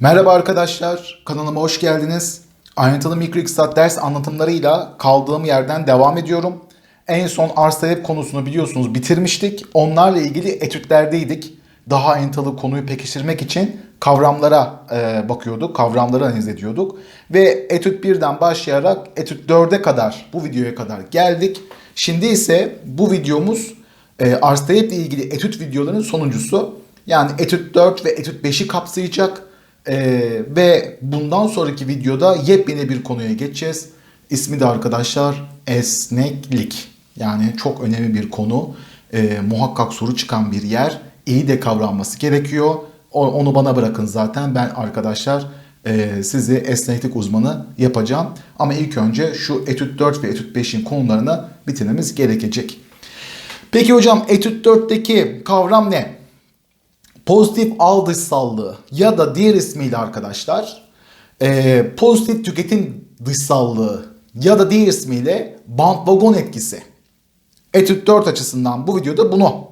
Merhaba arkadaşlar, kanalıma hoş geldiniz. Ayrıntılı mikroiktisat ders anlatımlarıyla kaldığım yerden devam ediyorum. En son arz talep konusunu biliyorsunuz bitirmiştik. Onlarla ilgili etütlerdeydik. Daha ayrıntılı konuyu pekiştirmek için kavramlara e, bakıyorduk, kavramları analiz ediyorduk. Ve etüt 1'den başlayarak etüt 4'e kadar, bu videoya kadar geldik. Şimdi ise bu videomuz e, arz taleple ilgili etüt videolarının sonuncusu. Yani etüt 4 ve etüt 5'i kapsayacak. Ee, ve bundan sonraki videoda yepyeni bir konuya geçeceğiz. İsmi de arkadaşlar esneklik. Yani çok önemli bir konu. Ee, muhakkak soru çıkan bir yer. İyi de kavranması gerekiyor. O- Onu bana bırakın zaten. Ben arkadaşlar e, sizi esneklik uzmanı yapacağım. Ama ilk önce şu etüt 4 ve etüt 5'in konularını bitirmemiz gerekecek. Peki hocam etüt 4'teki kavram ne? Pozitif ağ dışsallığı ya da diğer ismiyle arkadaşlar e, pozitif tüketim dışsallığı ya da diğer ismiyle bandwagon etkisi. Etüt 4 açısından bu videoda bunu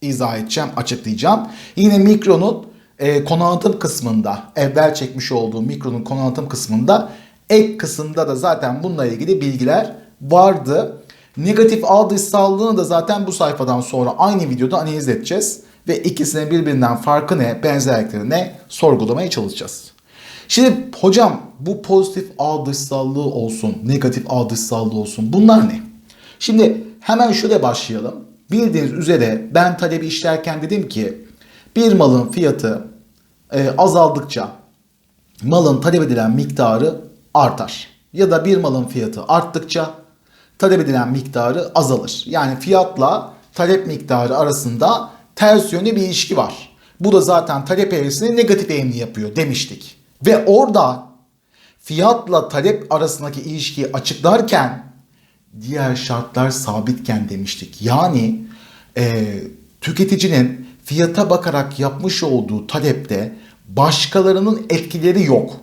izah edeceğim, açıklayacağım. Yine mikronun e, konu kısmında, evvel çekmiş olduğum mikronun konu kısmında ek kısımda da zaten bununla ilgili bilgiler vardı. Negatif ağ dışsallığını da zaten bu sayfadan sonra aynı videoda analiz edeceğiz. Ve ikisinin birbirinden farkı ne, benzerlikleri ne sorgulamaya çalışacağız. Şimdi hocam bu pozitif ağ dışsallığı olsun, negatif ağ dışsallığı olsun bunlar ne? Şimdi hemen şöyle başlayalım. Bildiğiniz üzere ben talebi işlerken dedim ki bir malın fiyatı e, azaldıkça malın talep edilen miktarı artar. Ya da bir malın fiyatı arttıkça talep edilen miktarı azalır. Yani fiyatla talep miktarı arasında ters yönlü bir ilişki var. Bu da zaten talep evresini negatif eğimli yapıyor demiştik. Ve orada fiyatla talep arasındaki ilişkiyi açıklarken diğer şartlar sabitken demiştik. Yani e, tüketicinin fiyata bakarak yapmış olduğu talepte başkalarının etkileri yok.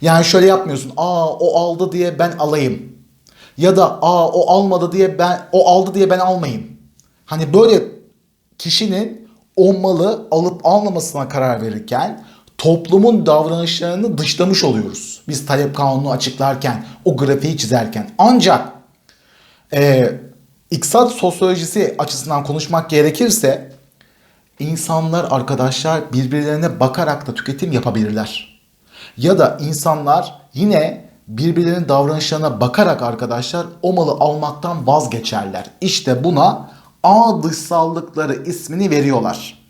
Yani şöyle yapmıyorsun. Aa o aldı diye ben alayım. Ya da aa o almadı diye ben o aldı diye ben almayayım. Hani böyle kişinin o malı alıp almamasına karar verirken toplumun davranışlarını dışlamış oluyoruz. Biz talep kanunu açıklarken, o grafiği çizerken. Ancak e, iktisat sosyolojisi açısından konuşmak gerekirse insanlar arkadaşlar birbirlerine bakarak da tüketim yapabilirler. Ya da insanlar yine birbirlerinin davranışlarına bakarak arkadaşlar o malı almaktan vazgeçerler. İşte buna ağ dışsallıkları ismini veriyorlar.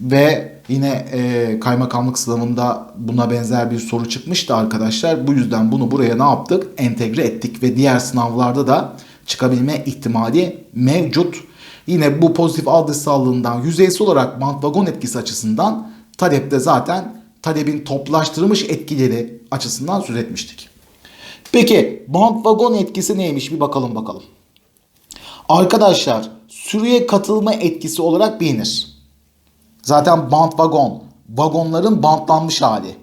Ve yine e, kaymakamlık sınavında buna benzer bir soru çıkmıştı arkadaşlar. Bu yüzden bunu buraya ne yaptık? Entegre ettik ve diğer sınavlarda da çıkabilme ihtimali mevcut. Yine bu pozitif ağ dışsallığından yüzeysel olarak bandwagon etkisi açısından talepte zaten talebin toplaştırılmış etkileri açısından söz etmiştik. Peki bandwagon etkisi neymiş bir bakalım bakalım. Arkadaşlar sürüye katılma etkisi olarak bilinir. Zaten bandwagon, vagonların bantlanmış hali.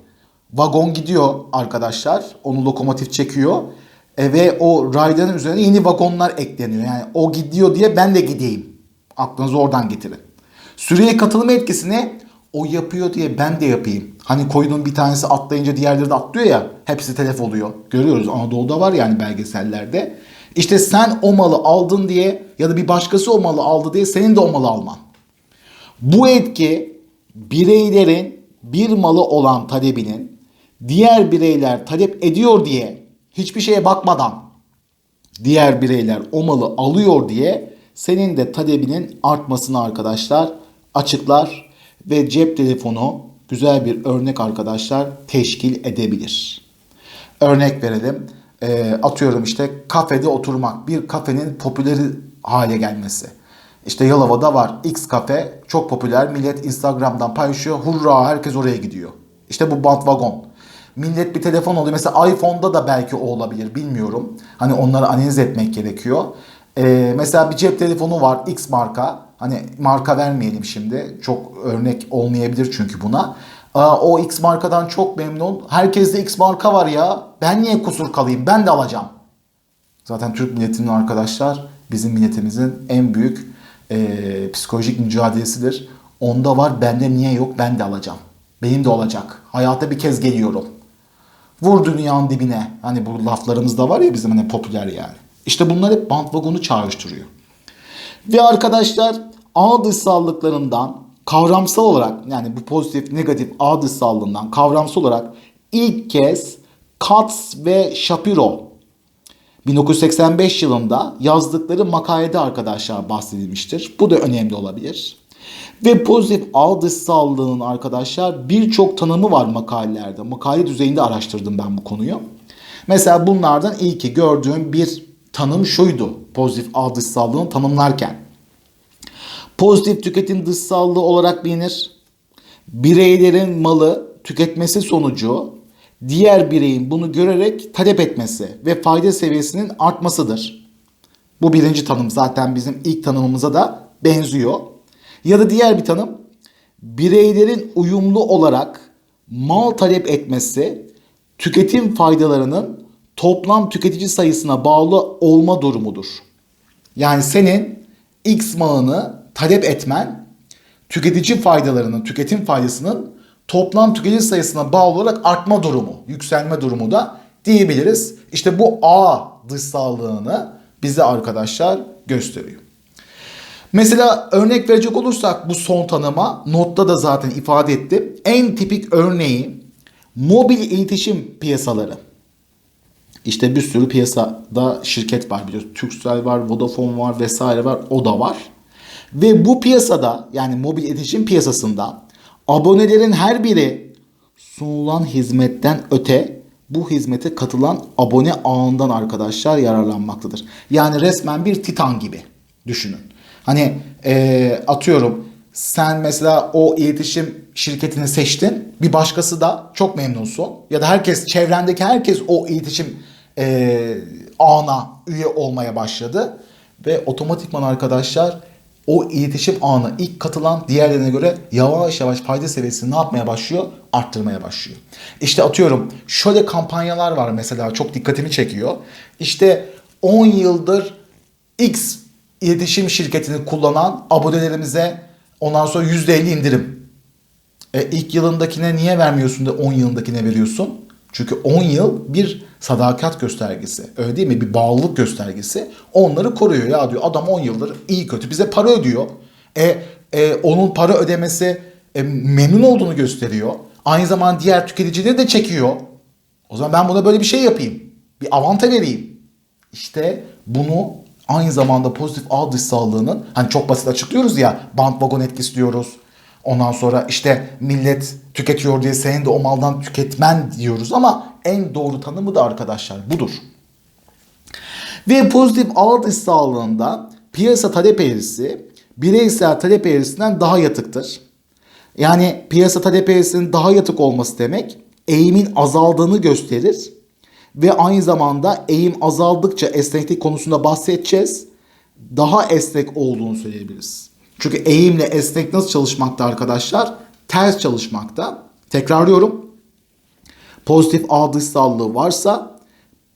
Vagon gidiyor arkadaşlar, onu lokomotif çekiyor e, ve o rayların üzerine yeni vagonlar ekleniyor. Yani o gidiyor diye ben de gideyim. Aklınızı oradan getirin. Sürüye katılma etkisini o yapıyor diye ben de yapayım. Hani koyunun bir tanesi atlayınca diğerleri de atlıyor ya. Hepsi telef oluyor. Görüyoruz Anadolu'da var yani belgesellerde. İşte sen o malı aldın diye ya da bir başkası o malı aldı diye senin de o malı alman. Bu etki bireylerin bir malı olan talebinin diğer bireyler talep ediyor diye hiçbir şeye bakmadan diğer bireyler o malı alıyor diye senin de talebinin artmasını arkadaşlar açıklar ve cep telefonu güzel bir örnek arkadaşlar teşkil edebilir. Örnek verelim. Ee, atıyorum işte kafede oturmak. Bir kafenin popüler hale gelmesi. İşte Yalova'da var X kafe çok popüler. Millet Instagram'dan paylaşıyor. Hurra herkes oraya gidiyor. İşte bu bandwagon. Millet bir telefon oluyor. Mesela iPhone'da da belki o olabilir bilmiyorum. Hani onları analiz etmek gerekiyor. Ee, mesela bir cep telefonu var X marka. Hani marka vermeyelim şimdi. Çok örnek olmayabilir çünkü buna. Aa, o X markadan çok memnun. Herkeste X marka var ya. Ben niye kusur kalayım? Ben de alacağım. Zaten Türk milletinin arkadaşlar bizim milletimizin en büyük e, psikolojik mücadelesidir. Onda var bende niye yok ben de alacağım. Benim de olacak. Hayata bir kez geliyorum. Vur dünyanın dibine. Hani bu laflarımız da var ya bizim hani popüler yani. İşte bunlar hep bant vagonu çağrıştırıyor. Ve arkadaşlar ağ dışsallıklarından kavramsal olarak yani bu pozitif negatif ağ dışsallığından kavramsal olarak ilk kez Katz ve Shapiro 1985 yılında yazdıkları makalede arkadaşlar bahsedilmiştir. Bu da önemli olabilir. Ve pozitif ağ dışsallığının arkadaşlar birçok tanımı var makalelerde. Makale düzeyinde araştırdım ben bu konuyu. Mesela bunlardan ilki gördüğüm bir tanım şuydu. Pozitif ağ dışsallığını tanımlarken. Pozitif tüketim dışsallığı olarak bilinir. Bireylerin malı tüketmesi sonucu diğer bireyin bunu görerek talep etmesi ve fayda seviyesinin artmasıdır. Bu birinci tanım zaten bizim ilk tanımımıza da benziyor. Ya da diğer bir tanım bireylerin uyumlu olarak mal talep etmesi tüketim faydalarının toplam tüketici sayısına bağlı olma durumudur. Yani senin X malını talep etmen tüketici faydalarının, tüketim faydasının toplam tüketici sayısına bağlı olarak artma durumu, yükselme durumu da diyebiliriz. İşte bu A dışsallığını bize arkadaşlar gösteriyor. Mesela örnek verecek olursak bu son tanıma notta da zaten ifade ettim. En tipik örneği mobil iletişim piyasaları. İşte bir sürü piyasada şirket var biliyorsun. Turkcell var, Vodafone var vesaire var. O da var. Ve bu piyasada yani mobil iletişim piyasasında abonelerin her biri sunulan hizmetten öte bu hizmete katılan abone ağından arkadaşlar yararlanmaktadır. Yani resmen bir titan gibi düşünün. Hani e, atıyorum sen mesela o iletişim şirketini seçtin. Bir başkası da çok memnunsun. Ya da herkes çevrendeki herkes o iletişim e, ağına üye olmaya başladı. Ve otomatikman arkadaşlar o iletişim ağına ilk katılan diğerlerine göre yavaş yavaş fayda seviyesini ne yapmaya başlıyor? Arttırmaya başlıyor. İşte atıyorum şöyle kampanyalar var mesela çok dikkatimi çekiyor. İşte 10 yıldır X iletişim şirketini kullanan abonelerimize ondan sonra %50 indirim. E, ilk yılındakine niye vermiyorsun da 10 yılındakine veriyorsun? Çünkü 10 yıl bir sadakat göstergesi. Öyle değil mi? Bir bağlılık göstergesi. Onları koruyor ya diyor. Adam 10 yıldır iyi kötü bize para ödüyor. E, e onun para ödemesi e, memnun olduğunu gösteriyor. Aynı zamanda diğer tüketicileri de çekiyor. O zaman ben buna böyle bir şey yapayım. Bir avanta vereyim. İşte bunu aynı zamanda pozitif ağ dışsallığının hani çok basit açıklıyoruz ya bandwagon etkisi diyoruz. Ondan sonra işte millet tüketiyor diye senin de o maldan tüketmen diyoruz ama en doğru tanımı da arkadaşlar budur. Ve pozitif ağ dışsallığında piyasa talep eğrisi bireysel talep eğrisinden daha yatıktır. Yani piyasa talep eğrisinin daha yatık olması demek eğimin azaldığını gösterir. Ve aynı zamanda eğim azaldıkça esneklik konusunda bahsedeceğiz. Daha esnek olduğunu söyleyebiliriz. Çünkü eğimle esnek nasıl çalışmakta arkadaşlar? Ters çalışmakta. Tekrarlıyorum. Pozitif ağ dışsallığı varsa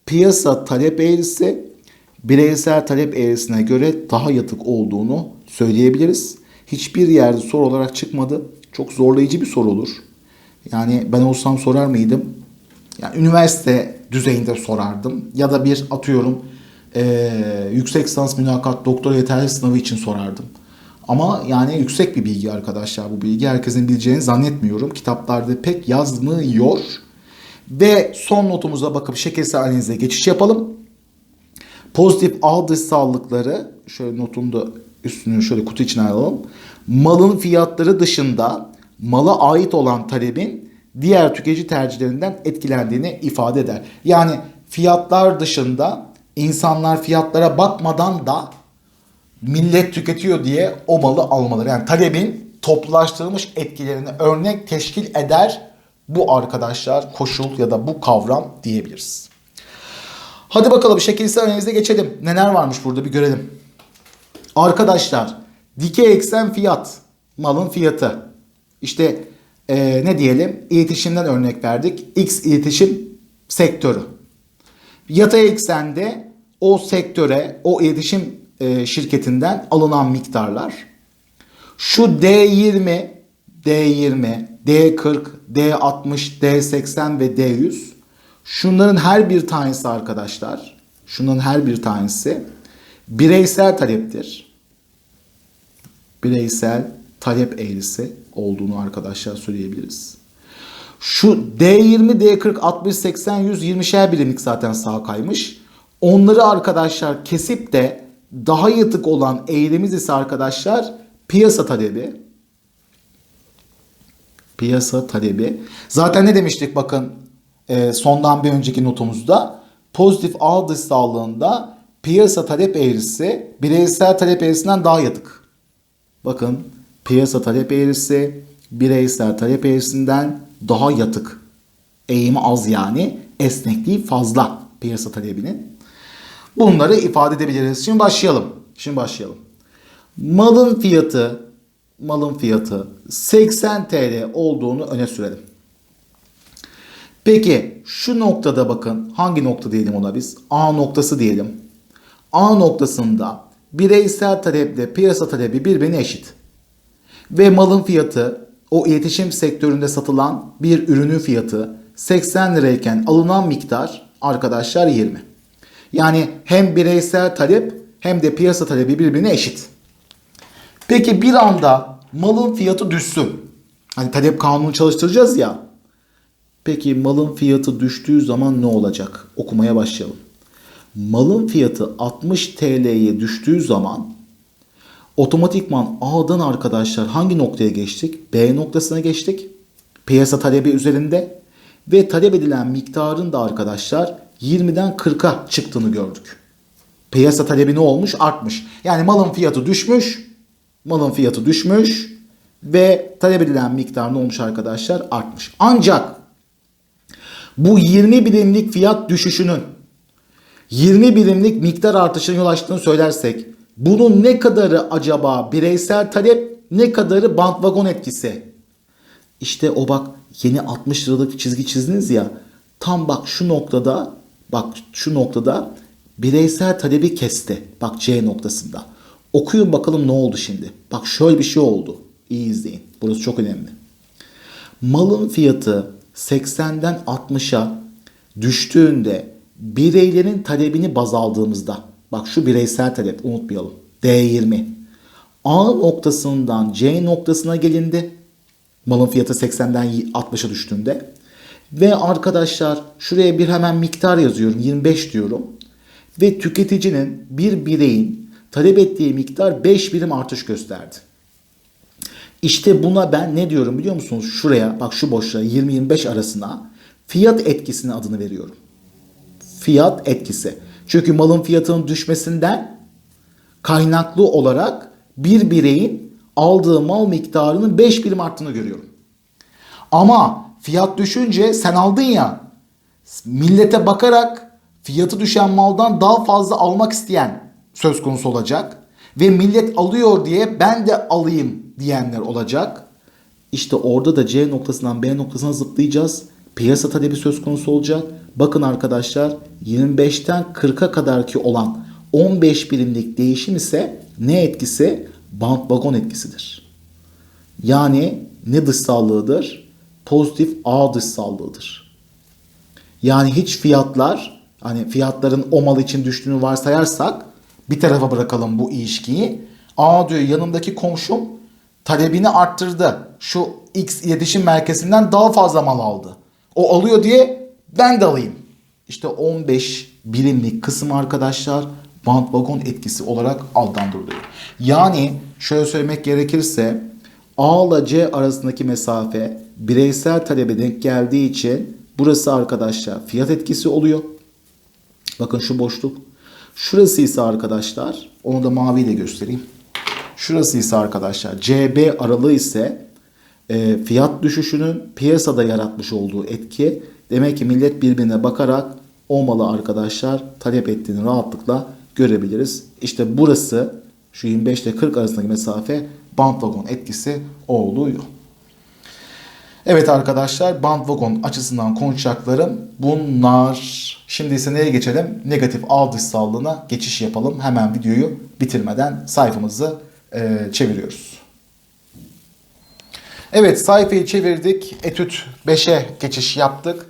piyasa talep eğrisi bireysel talep eğrisine göre daha yatık olduğunu söyleyebiliriz. Hiçbir yerde soru olarak çıkmadı. Çok zorlayıcı bir soru olur. Yani ben olsam sorar mıydım? Yani üniversite düzeyinde sorardım. Ya da bir atıyorum e, yüksek lisans mülakat doktora yeterli sınavı için sorardım. Ama yani yüksek bir bilgi arkadaşlar bu bilgi. Herkesin bileceğini zannetmiyorum. Kitaplarda pek yazmıyor. Ve son notumuza bakıp şekersel analize geçiş yapalım. Pozitif ağ dışsallıkları şöyle notunu da üstünü şöyle kutu içine alalım. Malın fiyatları dışında mala ait olan talebin diğer tüketici tercihlerinden etkilendiğini ifade eder. Yani fiyatlar dışında insanlar fiyatlara bakmadan da millet tüketiyor diye o malı almaları. Yani talebin toplulaştırılmış etkilerini örnek teşkil eder bu arkadaşlar koşul ya da bu kavram diyebiliriz. Hadi bakalım şekilsel analize geçelim. Neler varmış burada bir görelim. Arkadaşlar dikey eksen fiyat malın fiyatı. İşte ee, ne diyelim iletişimden örnek verdik. X iletişim sektörü. Yatay eksende o sektöre, o iletişim e, şirketinden alınan miktarlar. Şu D20, D20, D40, D60, D80 ve D100. Şunların her bir tanesi arkadaşlar, şunların her bir tanesi bireysel taleptir. Bireysel talep eğrisi olduğunu arkadaşlar söyleyebiliriz. Şu D20, D40, 60, 80, 100, 20'şer birimlik zaten sağa kaymış. Onları arkadaşlar kesip de daha yatık olan eğrimiz ise arkadaşlar piyasa talebi. Piyasa talebi. Zaten ne demiştik bakın e, sondan bir önceki notumuzda pozitif ağ dış sağlığında piyasa talep eğrisi bireysel talep eğrisinden daha yatık. Bakın piyasa talep eğrisi bireysel talep eğrisinden daha yatık. Eğimi az yani esnekliği fazla piyasa talebinin. Bunları ifade edebiliriz. Şimdi başlayalım. Şimdi başlayalım. Malın fiyatı malın fiyatı 80 TL olduğunu öne sürelim. Peki şu noktada bakın hangi nokta diyelim ona biz? A noktası diyelim. A noktasında bireysel taleple piyasa talebi birbirine eşit. Ve malın fiyatı o iletişim sektöründe satılan bir ürünün fiyatı 80 lirayken alınan miktar arkadaşlar 20. Yani hem bireysel talep hem de piyasa talebi birbirine eşit. Peki bir anda malın fiyatı düşsün. Hani talep kanunu çalıştıracağız ya. Peki malın fiyatı düştüğü zaman ne olacak? Okumaya başlayalım. Malın fiyatı 60 TL'ye düştüğü zaman otomatikman A'dan arkadaşlar hangi noktaya geçtik? B noktasına geçtik. Piyasa talebi üzerinde ve talep edilen miktarın da arkadaşlar 20'den 40'a çıktığını gördük. Piyasa talebi ne olmuş? Artmış. Yani malın fiyatı düşmüş. Malın fiyatı düşmüş ve talep edilen miktar ne olmuş arkadaşlar? Artmış. Ancak bu 20 birimlik fiyat düşüşünün 20 birimlik miktar artışına yol açtığını söylersek bunun ne kadarı acaba bireysel talep ne kadarı bandvagon etkisi? İşte o bak yeni 60 liralık çizgi çizdiniz ya tam bak şu noktada bak şu noktada bireysel talebi kesti. Bak C noktasında. Okuyun bakalım ne oldu şimdi. Bak şöyle bir şey oldu. İyi izleyin. Burası çok önemli. Malın fiyatı 80'den 60'a düştüğünde bireylerin talebini baz aldığımızda bak şu bireysel talep unutmayalım. D20. A noktasından C noktasına gelindi. Malın fiyatı 80'den 60'a düştüğünde. Ve arkadaşlar şuraya bir hemen miktar yazıyorum. 25 diyorum. Ve tüketicinin bir bireyin talep ettiği miktar 5 birim artış gösterdi. İşte buna ben ne diyorum biliyor musunuz? Şuraya bak şu boşluğa 20-25 arasına fiyat etkisinin adını veriyorum. Fiyat etkisi. Çünkü malın fiyatının düşmesinden kaynaklı olarak bir bireyin aldığı mal miktarının 5 birim arttığını görüyorum. Ama fiyat düşünce sen aldın ya millete bakarak fiyatı düşen maldan daha fazla almak isteyen söz konusu olacak. Ve millet alıyor diye ben de alayım diyenler olacak. İşte orada da C noktasından B noktasına zıplayacağız. Piyasa talebi söz konusu olacak. Bakın arkadaşlar 25'ten 40'a kadar ki olan 15 birimlik değişim ise ne etkisi? Bandwagon etkisidir. Yani ne dışsallığıdır? Pozitif A dışsallığıdır. Yani hiç fiyatlar hani fiyatların o mal için düştüğünü varsayarsak bir tarafa bırakalım bu ilişkiyi. A diyor yanımdaki komşum talebini arttırdı. Şu X iletişim merkezinden daha fazla mal aldı. O alıyor diye ben de alayım. İşte 15 birimlik kısım arkadaşlar bandwagon etkisi olarak adlandırılıyor. Yani şöyle söylemek gerekirse A ile C arasındaki mesafe bireysel talebe denk geldiği için burası arkadaşlar fiyat etkisi oluyor. Bakın şu boşluk. Şurası ise arkadaşlar onu da maviyle göstereyim. Şurası ise arkadaşlar CB aralığı ise e, fiyat düşüşünün piyasada yaratmış olduğu etki. Demek ki millet birbirine bakarak o malı arkadaşlar talep ettiğini rahatlıkla görebiliriz. İşte burası şu 25 ile 40 arasındaki mesafe bandwagon etkisi oluyor. Evet arkadaşlar bandwagon açısından konuşacaklarım bunlar. Şimdi ise neye geçelim? Negatif ağ dışsallığına geçiş yapalım. Hemen videoyu bitirmeden sayfamızı e, çeviriyoruz. Evet sayfayı çevirdik. Etüt 5'e geçiş yaptık.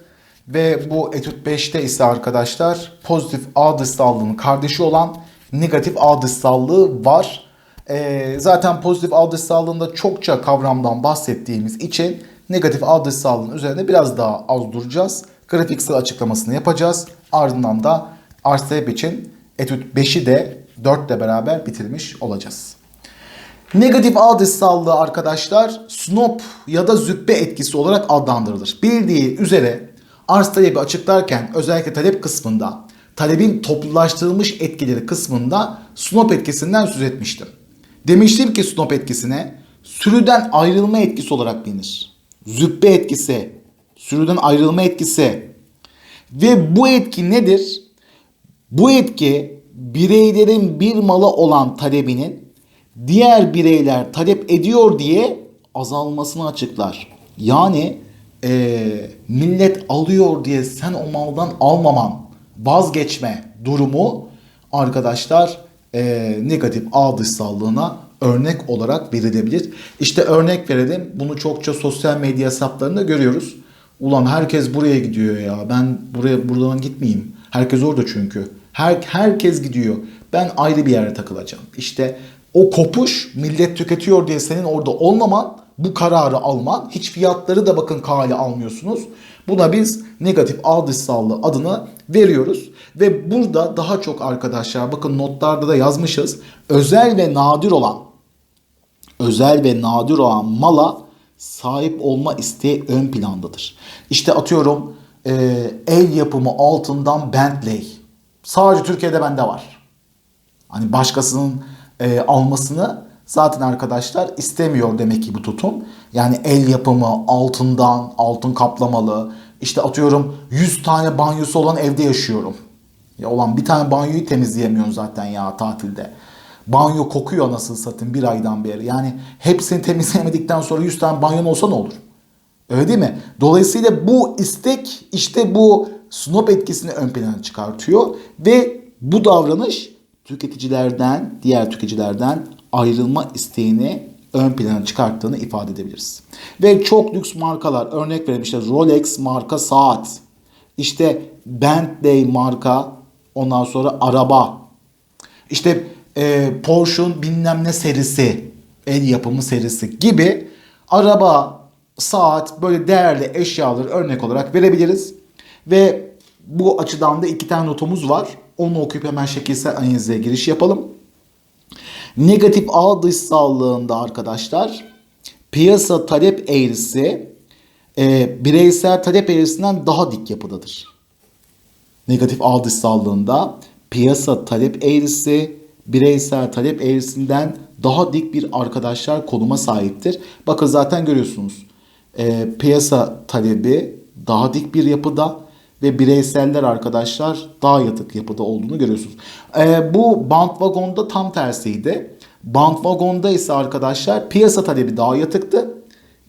Ve bu etüt 5'te ise arkadaşlar pozitif ağ dışsallığının kardeşi olan negatif ağ dışsallığı var. Ee, zaten pozitif ağ dışsallığında çokça kavramdan bahsettiğimiz için negatif dışsallığının üzerinde biraz daha az duracağız. Grafiksel açıklamasını yapacağız. Ardından da RCF için etüt 5'i de 4 ile beraber bitirmiş olacağız. Negatif ağ dışsallığı arkadaşlar snop ya da züppe etkisi olarak adlandırılır. Bildiği üzere arz talebi açıklarken özellikle talep kısmında talebin toplulaştırılmış etkileri kısmında snop etkisinden söz etmiştim. Demiştim ki snop etkisine sürüden ayrılma etkisi olarak bilinir. Züppe etkisi, sürüden ayrılma etkisi ve bu etki nedir? Bu etki bireylerin bir malı olan talebinin diğer bireyler talep ediyor diye azalmasını açıklar. Yani eee, millet alıyor diye sen o maldan almaman, vazgeçme durumu arkadaşlar eee, negatif ağ dışsallığına örnek olarak verilebilir. İşte örnek verelim. Bunu çokça sosyal medya hesaplarında görüyoruz. Ulan herkes buraya gidiyor ya. Ben buraya buradan gitmeyeyim. Herkes orada çünkü. Her, herkes gidiyor. Ben ayrı bir yere takılacağım. İşte o kopuş millet tüketiyor diye senin orada olmaman, bu kararı alman, hiç fiyatları da bakın kale almıyorsunuz. Buna biz negatif ağ dışsallığı adını veriyoruz. Ve burada daha çok arkadaşlar bakın notlarda da yazmışız. Özel ve nadir olan özel ve nadir olan mala sahip olma isteği ön plandadır. İşte atıyorum e, el yapımı altından Bentley. Sadece Türkiye'de bende var. Hani başkasının e, almasını zaten arkadaşlar istemiyor demek ki bu tutum. Yani el yapımı altından, altın kaplamalı. İşte atıyorum 100 tane banyosu olan evde yaşıyorum. Ya olan bir tane banyoyu temizleyemiyorsun zaten ya tatilde. Banyo kokuyor nasıl satayım bir aydan beri. Yani hepsini temizlemedikten sonra 100 tane banyon olsa ne olur? Öyle değil mi? Dolayısıyla bu istek işte bu snop etkisini ön plana çıkartıyor ve bu davranış tüketicilerden, diğer tüketicilerden ayrılma isteğini ön plana çıkarttığını ifade edebiliriz. Ve çok lüks markalar örnek verelim işte Rolex marka saat, işte Bentley marka, ondan sonra araba, işte e, Porsche'un bilmem ne serisi, el yapımı serisi gibi araba, saat böyle değerli eşyaları örnek olarak verebiliriz. Ve bu açıdan da iki tane notumuz var. Onu okuyup hemen şekilsel analize giriş yapalım. Negatif ağ dışsallığında arkadaşlar piyasa talep eğrisi e, bireysel talep eğrisinden daha dik yapıdadır. Negatif ağ dışsallığında piyasa talep eğrisi bireysel talep eğrisinden daha dik bir arkadaşlar konuma sahiptir. Bakın zaten görüyorsunuz. E, piyasa talebi daha dik bir yapıda ve bireyseller arkadaşlar daha yatık yapıda olduğunu görüyorsunuz. E, bu Bandwagon'da tam tersiydi. Bandwagon'da ise arkadaşlar piyasa talebi daha yatıktı.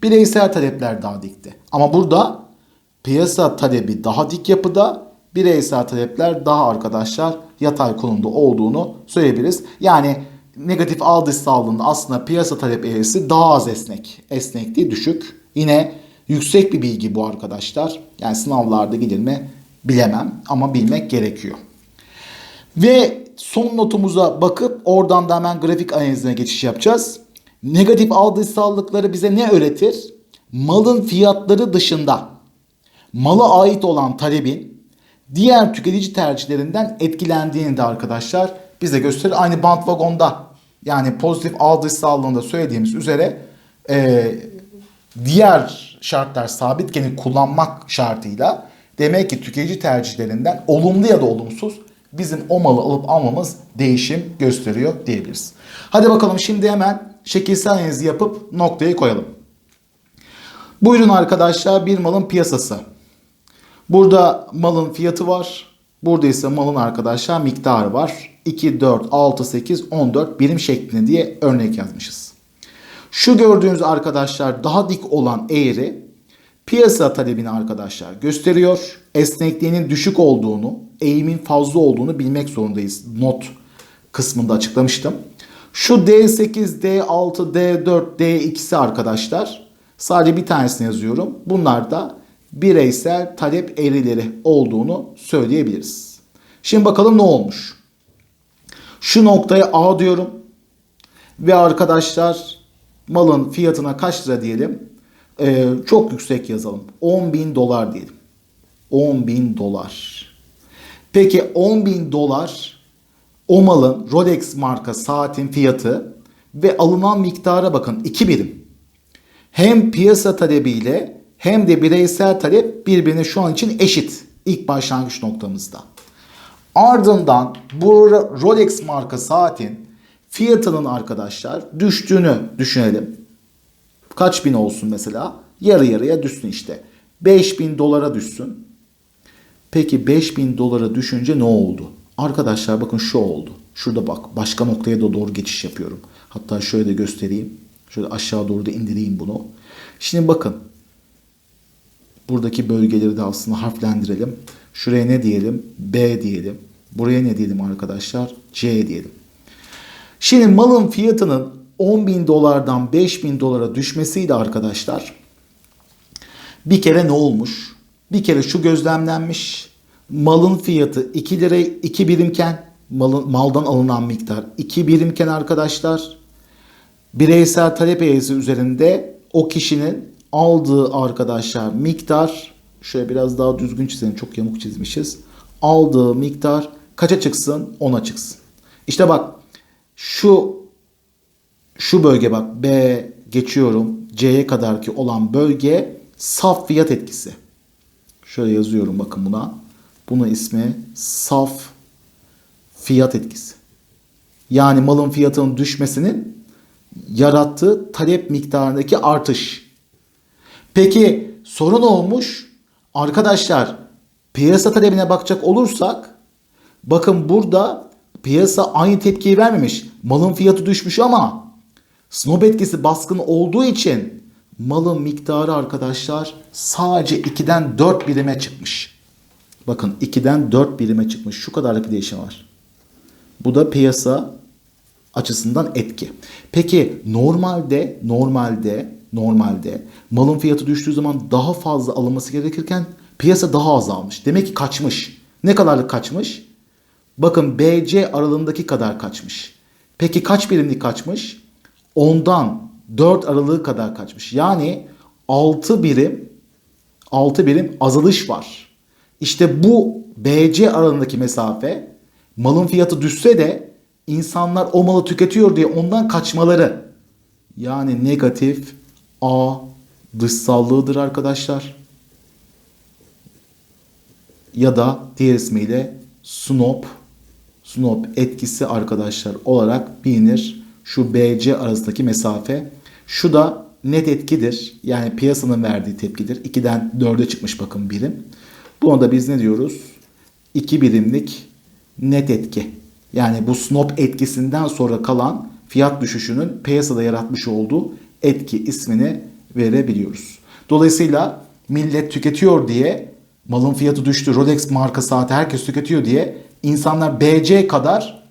Bireysel talepler daha dikti. Ama burada piyasa talebi daha dik yapıda, bireysel talepler daha arkadaşlar yatay konumda olduğunu söyleyebiliriz. Yani negatif ağ dışsallığında aslında piyasa talep eğrisi daha az esnek. Esnekliği düşük. Yine yüksek bir bilgi bu arkadaşlar. Yani sınavlarda gelir mi bilemem ama bilmek gerekiyor. Ve son notumuza bakıp oradan da hemen grafik analizine geçiş yapacağız. Negatif ağ dışsallıkları bize ne öğretir? Malın fiyatları dışında mala ait olan talebin diğer tüketici tercihlerinden etkilendiğini de arkadaşlar bize gösterir. Aynı bandwagonda yani pozitif ağ dışsallığında söylediğimiz üzere e, diğer şartlar sabitken kullanmak şartıyla demek ki tüketici tercihlerinden olumlu ya da olumsuz bizim o malı alıp almamız değişim gösteriyor diyebiliriz. Hadi bakalım şimdi hemen şekilsel analizi yapıp noktayı koyalım. Buyurun arkadaşlar bir malın piyasası. Burada malın fiyatı var. Burada ise malın arkadaşlar miktarı var. 2, 4, 6, 8, 14 birim şeklinde diye örnek yazmışız. Şu gördüğünüz arkadaşlar daha dik olan eğri piyasa talebini arkadaşlar gösteriyor. Esnekliğinin düşük olduğunu, eğimin fazla olduğunu bilmek zorundayız. Not kısmında açıklamıştım. Şu D8, D6, D4, D2'si arkadaşlar Sadece bir tanesini yazıyorum. Bunlar da bireysel talep eğrileri olduğunu söyleyebiliriz. Şimdi bakalım ne olmuş. Şu noktaya A diyorum. Ve arkadaşlar malın fiyatına kaç lira diyelim? Ee, çok yüksek yazalım. 10 bin dolar diyelim. 10 bin dolar. Peki 10 bin dolar o malın Rolex marka saatin fiyatı ve alınan miktara bakın 2 birim. Hem piyasa talebiyle hem de bireysel talep birbirine şu an için eşit ilk başlangıç noktamızda. Ardından bu Rolex marka saatin fiyatının arkadaşlar düştüğünü düşünelim. Kaç bin olsun mesela? Yarı yarıya düşsün işte. 5000 dolara düşsün. Peki 5000 dolara düşünce ne oldu? Arkadaşlar bakın şu oldu. Şurada bak başka noktaya da doğru geçiş yapıyorum. Hatta şöyle de göstereyim. Şöyle aşağı doğru da indireyim bunu. Şimdi bakın. Buradaki bölgeleri de aslında harflendirelim. Şuraya ne diyelim? B diyelim. Buraya ne diyelim arkadaşlar? C diyelim. Şimdi malın fiyatının 10 bin dolardan 5 bin dolara düşmesiyle arkadaşlar bir kere ne olmuş? Bir kere şu gözlemlenmiş. Malın fiyatı 2 lira 2 birimken malın, maldan alınan miktar 2 birimken arkadaşlar bireysel talep eğrisi üzerinde o kişinin aldığı arkadaşlar miktar şöyle biraz daha düzgün çizelim çok yamuk çizmişiz. Aldığı miktar kaça çıksın? 10'a çıksın. İşte bak şu şu bölge bak B geçiyorum C'ye kadar ki olan bölge saf fiyat etkisi. Şöyle yazıyorum bakın buna. Bunun ismi saf fiyat etkisi. Yani malın fiyatının düşmesinin yarattığı talep miktarındaki artış. Peki sorun olmuş. Arkadaşlar piyasa talebine bakacak olursak bakın burada piyasa aynı tepkiyi vermemiş. Malın fiyatı düşmüş ama snob etkisi baskın olduğu için malın miktarı arkadaşlar sadece 2'den 4 birime çıkmış. Bakın 2'den 4 birime çıkmış. Şu kadarlık bir değişim var. Bu da piyasa açısından etki. Peki normalde normalde normalde malın fiyatı düştüğü zaman daha fazla alınması gerekirken piyasa daha az almış. Demek ki kaçmış. Ne kadarlık kaçmış? Bakın BC aralığındaki kadar kaçmış. Peki kaç birimlik kaçmış? Ondan 4 aralığı kadar kaçmış. Yani 6 birim 6 birim azalış var. İşte bu BC aralığındaki mesafe malın fiyatı düşse de insanlar o malı tüketiyor diye ondan kaçmaları. Yani negatif A dışsallığıdır arkadaşlar. Ya da diğer ismiyle SNOP SNOP etkisi arkadaşlar olarak bilinir. Şu BC arasındaki mesafe. Şu da net etkidir. Yani piyasanın verdiği tepkidir. 2'den 4'e çıkmış bakın birim. Buna da biz ne diyoruz? 2 birimlik net etki. Yani bu snop etkisinden sonra kalan fiyat düşüşünün piyasada yaratmış olduğu etki ismini verebiliyoruz. Dolayısıyla millet tüketiyor diye malın fiyatı düştü. Rolex marka saati herkes tüketiyor diye insanlar BC kadar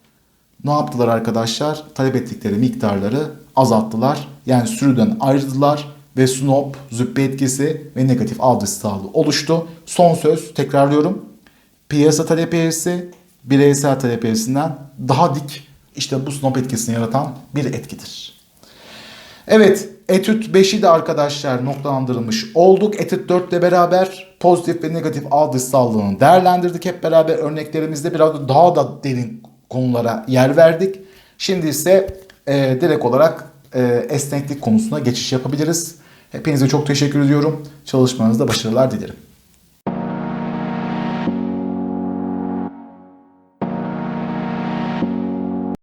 ne yaptılar arkadaşlar? Talep ettikleri miktarları azalttılar. Yani sürüden ayrıldılar ve snop, züppe etkisi ve negatif aldız sağlığı oluştu. Son söz tekrarlıyorum. Piyasa talep eğrisi bireysel talep eğrisinden daha dik işte bu snop etkisini yaratan bir etkidir. Evet etüt 5'i de arkadaşlar noktalandırılmış olduk. Etüt 4 ile beraber pozitif ve negatif aldız sağlığını değerlendirdik. Hep beraber örneklerimizde biraz daha da derin konulara yer verdik. Şimdi ise e, direkt olarak e, esneklik konusuna geçiş yapabiliriz. Hepinize çok teşekkür ediyorum. Çalışmanızda başarılar dilerim.